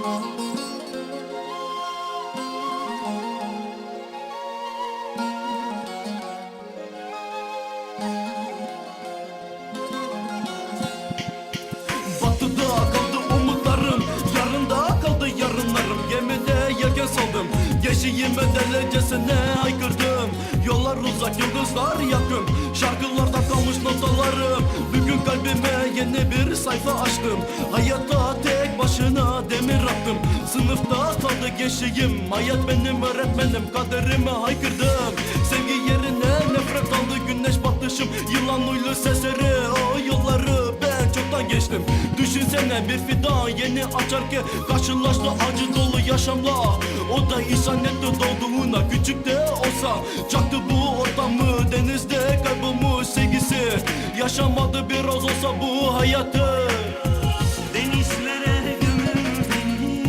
Batıda kaldı umutlarım Yarında kaldı yarınlarım. Gemide yelken saldım Geçiğime delicesine haykırdım. Yollar uzak yıldızlar yakın Şarkılarda kalmış notalarım. Bugün kalbime yeni bir sayfa açtım. Hayatta tek başına demir attım. Sınıfta kaldı gençliğim. Hayat benim öğretmenim. Kaderime haykırdım. Sevgi yerine nefret aldı güneş batışım Yılan uylu sesleri o yolları ben çoktan geçtim. Düşünsene bir fidan yeni açarken Karşılaştı acı dolu yaşamla. O da ihsan etti doğduğuna küçük de olsa. Çaktı bu ortamı denizde kaybolmuş sevgisi. Yaşamadı bu hayatı. Denizlere gömün beni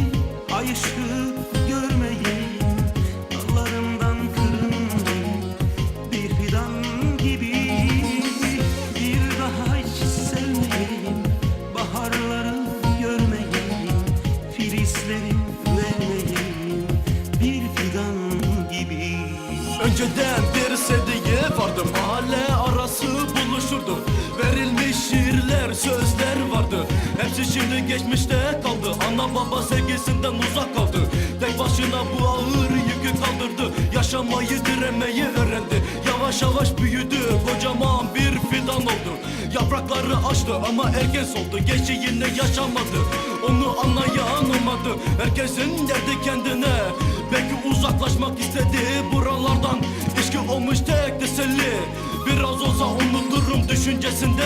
Ay ışığı görmeyin Dallarımdan kırılmayın Bir fidan gibi. Bir daha hiç sevmeyin Baharları görmeyin Filizleri vermeyin. Bir fidan gibi. Önceden bir sevdiği vardı Mahalle arası buluşurdu Verilmiş şiirler, sözler vardı. Hepsi şimdi geçmişte kaldı. Ana baba sevgisinden uzak kaldı. Tek başına bu ağır yükü kaldırdı. Yaşamayı diremeyi öğrendi. Yavaş yavaş büyüdü. Kocaman bir fidan oldu. Yaprakları açtı ama erken soldu. Gençliğini yaşamadı. Onu anlayan olmadı. Herkesin derdi kendine. Belki uzaklaşmak istedi buralardan unuturum düşüncesinde.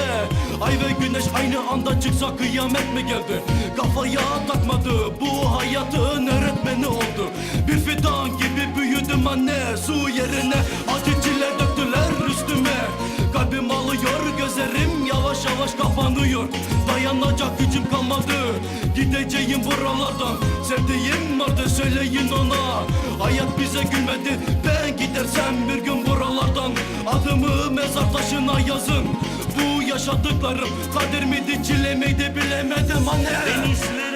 Ay ve güneş aynı anda çıksa kıyamet mi geldi? Kafaya takmadı bu hayatın öğretmeni oldu. Bir fidan gibi büyüdüm anne Su yerine. Acı döktüler üstüme. Kalbim alıyor gözlerim yavaş yavaş kapanıyor. Dayanacak gücüm kalmadı Gideceğim buralardan. Sevdiğim vardı söyleyin ona. Hayat bize gülmedi Ben gidersem bir gün buralardan Adımı mezar taşına yazın. Bu yaşadıklarım kader miydi çile miydi bilemedim anne. Denizlere